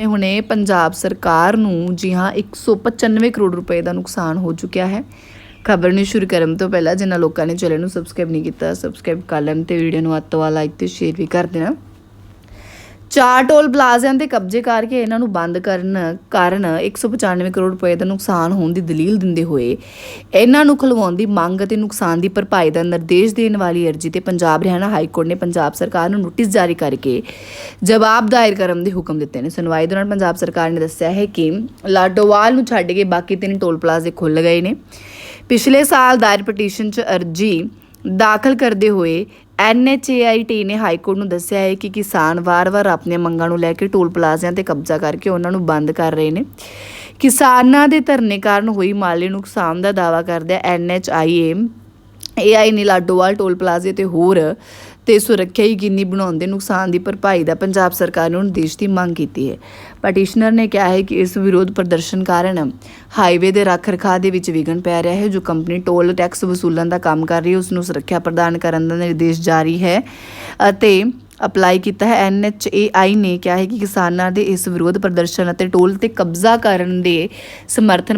ਹੁਣੇ ਪੰਜਾਬ ਸਰਕਾਰ ਨੂੰ ਜੀ ਹਾਂ 195 ਕਰੋੜ ਰੁਪਏ ਦਾ ਨੁਕਸਾਨ ਹੋ ਚੁੱਕਿਆ ਹੈ। ਖਬਰ ਨੂੰ ਸ਼ੁਰੂ ਕਰਨ ਤੋਂ ਪਹਿਲਾਂ ਜਿਨ੍ਹਾਂ ਲੋਕਾਂ ਨੇ ਚੈਨਲ ਨੂੰ ਸਬਸਕ੍ਰਾਈਬ ਨਹੀਂ ਕੀਤਾ ਸਬਸਕ੍ਰਾਈਬ ਕਰ ਲੈਣ ਤੇ ਵੀਡੀਓ ਨੂੰ ਅੱਤ ਤੋਂ ਵੱਧ ਲਾਈਕ ਤੇ ਸ਼ੇਅਰ ਵੀ ਕਰ ਦੇਣਾ। ਚਾਰ ਟੋਲ ਪਲਾਜ਼ਿਆਂ ਤੇ ਕਬਜ਼ੇ ਕਰਕੇ ਇਹਨਾਂ ਨੂੰ ਬੰਦ ਕਰਨ ਕਾਰਨ 195 ਕਰੋੜ ਰੁਪਏ ਦਾ ਨੁਕਸਾਨ ਹੋਣ ਦੀ ਦਲੀਲ ਦਿੰਦੇ ਹੋਏ ਇਹਨਾਂ ਨੂੰ ਖਲਵਾਉਣ ਦੀ ਮੰਗ ਅਤੇ ਨੁਕਸਾਨ ਦੀ ਭਰਪਾਈ ਦਾ ਨਿਰਦੇਸ਼ ਦੇਣ ਵਾਲੀ ਅਰਜ਼ੀ ਤੇ ਪੰਜਾਬ ਹਰਿਆਣਾ ਹਾਈ ਕੋਰਟ ਨੇ ਪੰਜਾਬ ਸਰਕਾਰ ਨੂੰ ਨੋਟਿਸ ਜਾਰੀ ਕਰਕੇ ਜਵਾਬ ਦਾਇਰ ਕਰਨ ਦੇ ਹੁਕਮ ਦਿੱਤੇ ਨੇ। ਸੁਣਵਾਈ ਦੌਰਾਨ ਪੰਜਾਬ ਸਰਕਾਰ ਨੇ ਦੱਸਿਆ ਹੈ ਕਿ ਲਾਡੋਵਾਲ ਨੂੰ ਛੱਡ ਕੇ ਬਾਕੀ ਤਿੰਨ ਟੋਲ ਪਲਾਜ਼ੇ ਖੁੱਲ੍ਹ ਗਏ ਨੇ। ਪਿਛਲੇ ਸਾਲ ਦਾਇਰ ਪਟੀਸ਼ਨ 'ਚ ਅਰਜ਼ੀ ਦਾਖਲ ਕਰਦੇ ਹੋਏ ਐਨਐਚਏਆਈਟੀ ਨੇ ਹਾਈ ਕੋਰਟ ਨੂੰ ਦੱਸਿਆ ਹੈ ਕਿ ਕਿਸਾਨ ਵਾਰ-ਵਾਰ ਆਪਣੀਆਂ ਮੰਗਾਂ ਨੂੰ ਲੈ ਕੇ ਟੋਲ ਪਲਾਜ਼ਿਆਂ ਤੇ ਕਬਜ਼ਾ ਕਰਕੇ ਉਹਨਾਂ ਨੂੰ ਬੰਦ ਕਰ ਰਹੇ ਨੇ। ਕਿਸਾਨਾਂ ਦੇ ਧਰਨੇ ਕਾਰਨ ਹੋਈ ਮਾਲੀ ਨੁਕਸਾਨ ਦਾ ਦਾਅਵਾ ਕਰਦਾ ਐਨਐਚਆਈਏ ਆਈ ਨੇ ਲਾਡੋਵਾਲ ਟੋਲ ਪਲਾਜ਼ੇ ਤੇ ਹੋਰ ਤੇ ਸੁਰੱਖਿਆ ਯਕੀਨੀ ਬਣਾਉਣ ਦੇ ਨੁਕਸਾਨ ਦੀ ਭਰਪਾਈ ਦਾ ਪੰਜਾਬ ਸਰਕਾਰ ਨੂੰ ਨਿਰਦੇਸ਼ ਦੀ ਮੰਗ ਕੀਤੀ ਹੈ। ਪਟੀਸ਼ਨਰ ਨੇ ਕਿਹਾ ਹੈ ਕਿ ਇਸ ਵਿਰੋਧ ਪ੍ਰਦਰਸ਼ਨ ਕਾਰਨ ਹਾਈਵੇ ਦੇ ਰੱਖ ਰਖਾਅ ਦੇ ਵਿੱਚ ਵਿਘਨ ਪੈ ਰਿਹਾ ਹੈ। ਜੋ ਕੰਪਨੀ ਟੋਲ ਟੈਕਸ ਵਸੂਲਣ ਦਾ ਕੰਮ ਕਰ ਰਹੀ ਹੈ ਉਸ ਨੂੰ ਸੁਰੱਖਿਆ ਪ੍ਰਦਾਨ ਕਰਨ ਦਾ ਨਿਰਦੇਸ਼ ਜਾਰੀ ਹੈ ਅਤੇ ਅਪਲਾਈ ਕੀਤਾ ਹੈ। ਐਨਐਚਏਆਈ ਨੇ ਕਿਹਾ ਹੈ ਕਿ ਕਿਸਾਨਾਂ ਦੇ ਇਸ ਵਿਰੋਧ ਪ੍ਰਦਰਸ਼ਨ ਅਤੇ ਟੋਲ ਤੇ ਕਬਜ਼ਾ ਕਰਨ ਦੇ ਸਮਰਥਨ